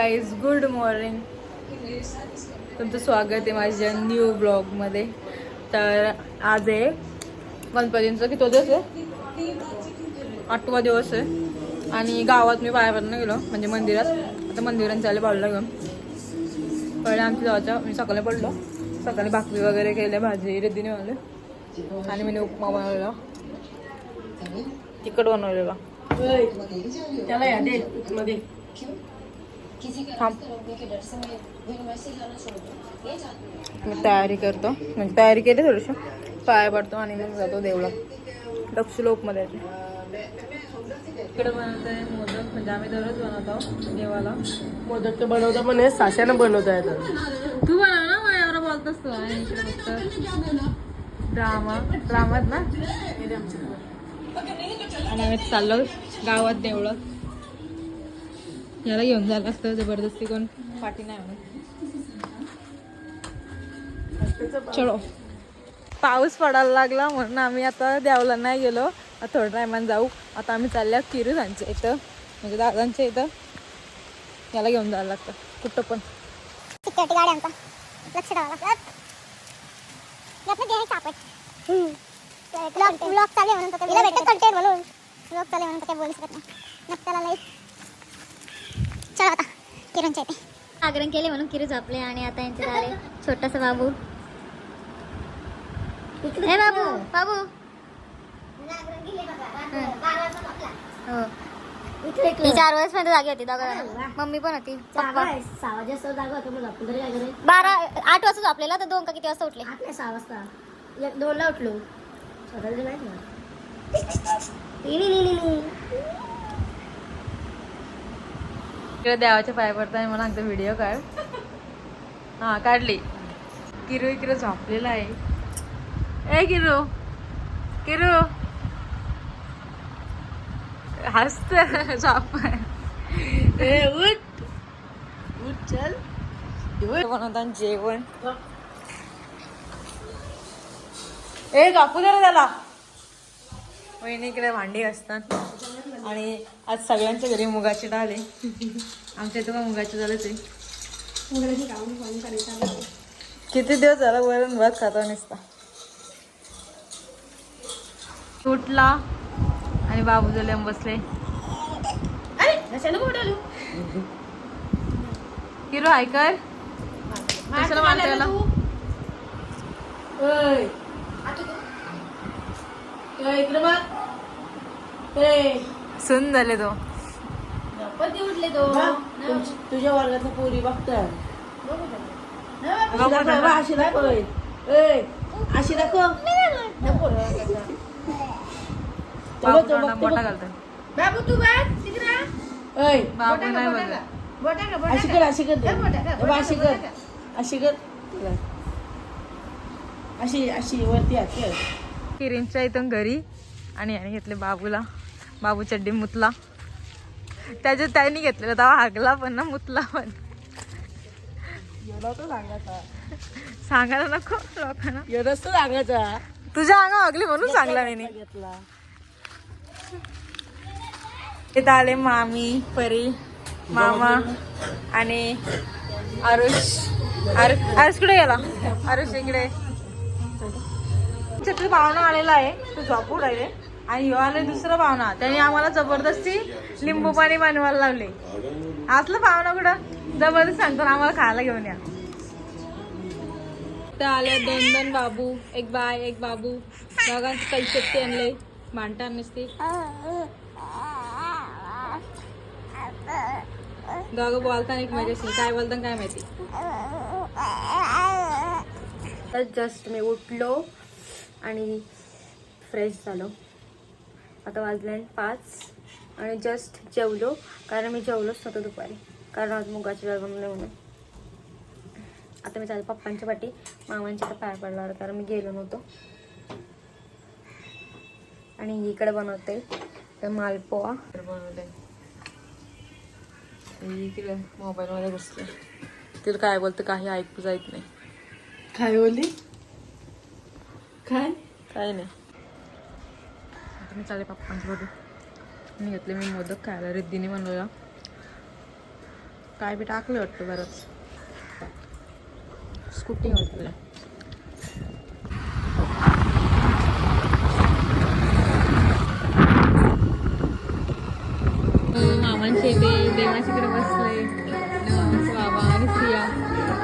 Guys good morning तुमचं स्वागत आहे माझ्या न्यू ब्लॉगमध्ये तर आज आहे गणपतींचं किती दिवस आहे? आठवा दिवस आहे. आणि गावात मी बाहेरनं गेलो म्हणजे मंदिरात. आता मंदिरात जायला बाळूला घेऊन. पहिले आमच्या जवळच्या मी सकाळी पडलो. सकाळी भाकरी वगैरे केल्या भाजी रेदीने बनवले आणि मी उपमा बनवला. तिखट बनवलेला. त्याला या दे मध्ये. मी तयारी करतो म्हणजे तयारी केली थोडीशी पाया पडतो आणि मग जातो देवळा दक्ष लोकमध्ये येते इकडे बनवत आहे मोदक म्हणजे आम्ही दररोज बनवतो देवाला मोदक तर बनवता पण हे साशानं बनवता येतात तू बनव ना माझ्यावर बोलतोस तू आणि इकडे फक्त ड्रामा ड्रामात ना आणि आम्ही चाललो गावात देवळात याला घेऊन जायला असतं जबरदस्ती कोण पाठी नाही म्हणून चलो. पाऊस पडायला लागला म्हणून आम्ही आता देवला नाही गेलो. थोड्या टायमाने जाऊ. आता आम्ही चालल्या किरूजांच्या इथं म्हणजे दादांच्या इथं. याला घेऊन जायला लागतं. कुठं पण. सिक्युरिटी गार्ड आमचा. लक्ष ठेवावं लागतं चालू म्हणून चालू बोलू शकत नाही. चला आता. किरणच्या इथे जागरण केले म्हणून किरी झोपले आणि आता यांचे आले. छोटासा बाबू. हे बाबू बाबू. हो. चार वर्षपर्यंत जागी होती दोघं मम्मी पण होती. पप्पा सहा वाजे असं जागा होतं. मला आपण तरी काय करे बारा आठ वाजता झोपलेला तर दोन का किती वाजता उठले? सहा वाजता. एक दोनला उठलो. स्वतःला माहीत नाही. इकडे देवाच्या पाया पडताना मला सांगतो व्हिडिओ काढ. हा काढली. किरू इकडे झोपलेला आहे. ए किरू. किरू. हसत. झोप. ए उठ. उठ चल. जेवण ए कापू दे त्याला. वहिनी इकडे भांडी असतात आणि आज सगळ्यांच्या घरी मुगाची डाळ आहे. आमच्या इथं पण मुगाची डाळच आहे. किती दिवस झाला वरण भात खाता नसता. उठला आणि बाबू जले बसले. हिरो ऐकर कशाला. ओय, इकडे सुन झाले तो. बघ, तुमची- तुझ्या वर्गातल्या पोरी बघतात अशी दाखव, बघ, अशी दाखव. तो बाबू तो बघ, तो मोठा बाबू तू नाही अशी कर अशी कर. ते. अशी कर. अशी कर. अशी अशी वरती किरींच्या इथून घरी आणि याने घेतले बाबूला. बाबू चड्डी मुतला. त्याच्यात त्यांनी घेतलेला तेव्हा हागला पण ना मुतला पण. सांगायला नको लोकांना. एवढाच सांगायचा. तुझ्या अंगा हागली म्हणून सांगला मी घेतला. इथं आले मामी परी मामा आणि आरुष. आर आरुष कुठे गेला? आरुष इकडे. तिथे पाहुणा आलेला आहे. तो झोपून राहिले. आणि ह्यो आले दुसरा पाहुणा त्याने आम्हाला जबरदस्ती लिंबू पाणी बनवायला लावले. असलं पाहुणा कुठं? जबरदस्ती सांगतो आम्हाला खायला घेऊन या. तर आले दोन दोन बाबू एक बाय एक बाबू. दोघांची कैशक्ती आणले. भांडता नसते दोघं बोलताना एक माझ्याशी काय बोलताना काय माहिती? तर जस्ट मी उठलो आणि फ्रेश झालो. आता वाजले पाच आणि जस्ट जेवलो कारण मी जेवलोच नव्हतं दुपारी कारण आज मुगाची डाळ बनवली म्हणून. आता मी चालेल पप्पांच्या पाठी मामांच्या तर पाय पडला होता कारण मी गेलो नव्हतो. आणि इकडे बनवते तर मालपोहा. इकडे मोबाईल मध्ये बसले तिला काय बोलते काही ऐकू जात नाही. काय बोलली? काय? काही नाही. आता मी चालले बघू. मी घेतले मी मोदक खायला. रिद्धीने बनवला. काय बी टाकलं वाटतं बरंच. स्कूटी वाटलं. मामांचे ते देवाशीकडे बसले. मामाचे बाबा आणि सिया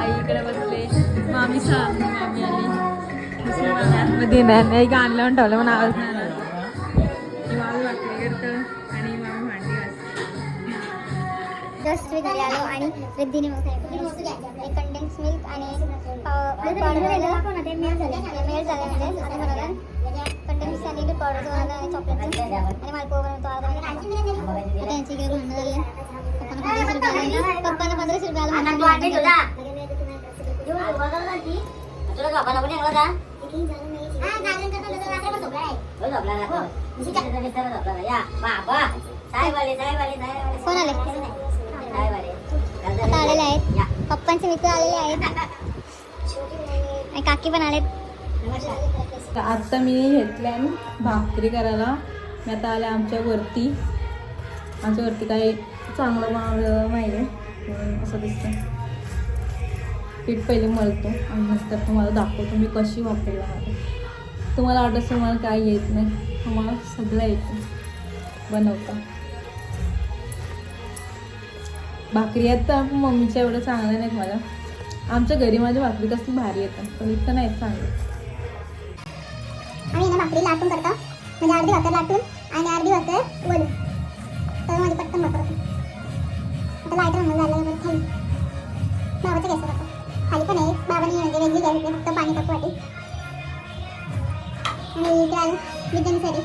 आई इकडे बसले. मामी सा मामी आली. मामी आतमध्ये नाही आणलं म्हणून ठेवलं म्हणून आवाज नाही जस्ट मी घरी आलो आणि रिद्धीने एक कंडेन्स मिल्क आणि मेळ झाले. म्हणजे आता बनवलं कंडेन्स आणि बनवलं आणि मालपोहा बनवतो आता त्यांची इकडे भांडणं झाली पप्पांना पंधराशे रुपये आला. पप्पांना पंधराशे रुपये आला. तुला झोपा नको नाही. का कोण आले? आता आलेले आहेत. पप्पांचे मित्र आलेले आहेत. आणि काकी पण आलेत. आत्ता मी घेतल्या भाकरी करायला. मी आता आले आमच्या वरती. आमच्या वरती काही चांगलं मावळं माहिती आहे असं दिसतं पीठ पहिले मळतो आणि नंतर तुम्हाला दाखवतो मी कशी वापरायला तुम्हाला वाटत तुम्हाला काही काय येत नाही. तुम्हाला सगळं येतं. बनवता. भाकरी आहेत तर मम्मीच्या एवढं चांगलं नाहीत मला. आमच्या घरी माझ्या भाकरी कसली भारी येतात पण इथं नाही चांगलं. आम्ही ना भाकरी लाटून करतो. म्हणजे अर्धी भाकर लाटून आणि अर्धी भाकर वलून तर माझी पटकन भाकर आता लाइट रंग झालं बरं खाली बाबाचं गॅस करतो खाली पण आहे. बाबाने म्हणजे वेगळी गॅस फक्त पाणी टाकू वाटी आणि इकडे आलं बिर्याणीसाठी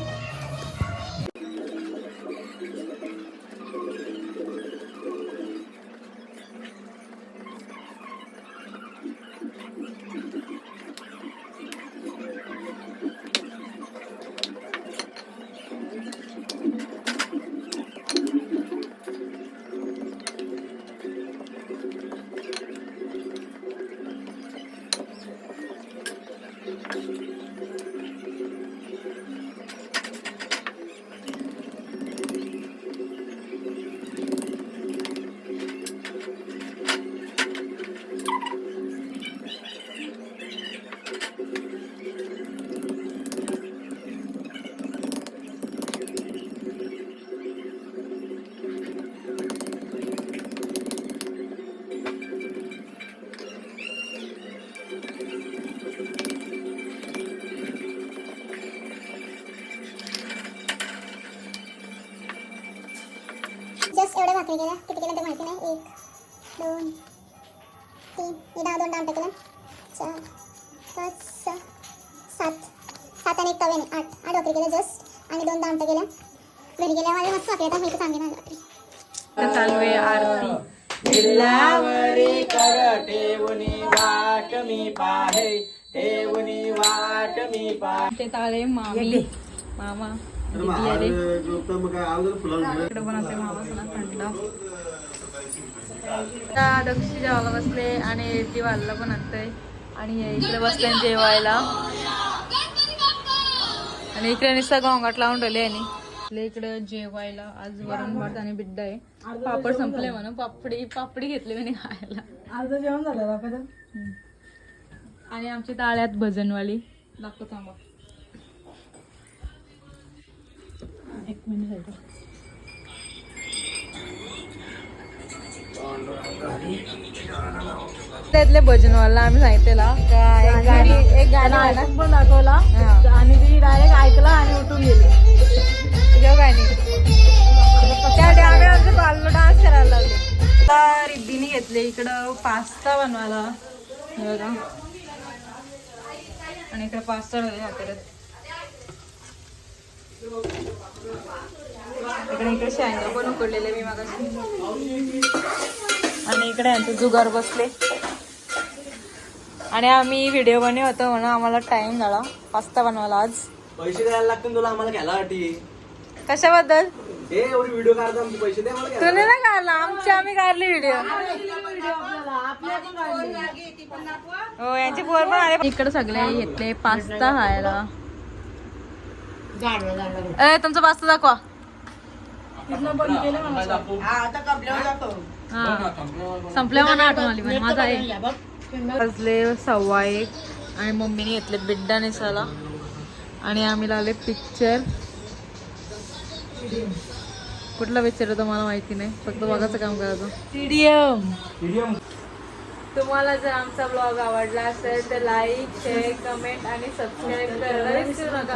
भाकरी केल्या किती केल्या ते माहिती नाही. एक दोन तीन. हे दहा दोन डाम केल्या चार पाच सहा सात. सात आणि एक तव्याने आठ. आठ भाकरी केल्या जस्ट. आणि दोन दामटे केल्या घरी गेल्या माझ्या मस्त भाकरी आता मी सांगेन माझ्या चालू आहे आरती. गिरलावरी कर ठेवणी वाट मी पाहे. ठेवणी वाट मी पाहे. ते ताळे मामी मामा. इकडे बनवते थंड. दक्षी जेवायला बसले आणि पण आणतंय. आणि इकडे बसले जेवायला. आणि इकडे नुसता गोंगाट लावून ठेवले आणि आपल्या इकडे जेवायला आज वरण भात आणि बिड्डा आहे. पापड संपले म्हणून पापडी पापडी घेतली म्हणे खायला. अर्ध जेवण झालं. आणि आमच्या ताळ्यात भजनवाली. दाखव थांबा. एक मिनिट त्यातले भजनवाला आम्ही सांगितलेला. एक गाणी. एक गाणं पण दाखवला. आणि ती डायरेक्ट ऐकला आणि उठून गेली. देव गाणी. त्यासाठी आम्ही आमचं बाललो डान्स करायला रिद्धीने घेतले इकडं पास्ता बनवायला. हे बघा. आणि इकडे पास्ता हातात इकडे इकडे शेंगा पण उकडलेले मी मागाशी. आणि इकडे यांचे जुगार बसले. आणि आम्ही व्हिडिओ बनवत होतो म्हणून आम्हाला टाइम झाला. पास्ता बनवायला आज. पैसे द्यायला लागतील तुला आम्हाला घ्यायला वाटी कशाबद्दल? हे एवढी व्हिडिओ काढतो आमचे पैसे दे मला तुम्ही ना काढला? आमची आम्ही काढली व्हिडिओ हो यांचे पोर पण आले. इकडे सगळे घेतले पास्ता खायला. ए तुमचा पास्ता दाखवा. हा संपल्या मला आठवण आली पण माझा आहे. वाजले सव्वा एक आणि मम्मीने घेतले बिड्डा नेसाला आणि आम्ही लावले पिक्चर कुठला पिक्चर होता मला माहिती नाही. फक्त बघायचं काम करायचं तुम्हाला जर आमचा ब्लॉग आवडला असेल तर लाईक शेअर कमेंट आणि सबस्क्राईब करायला विसरू नका.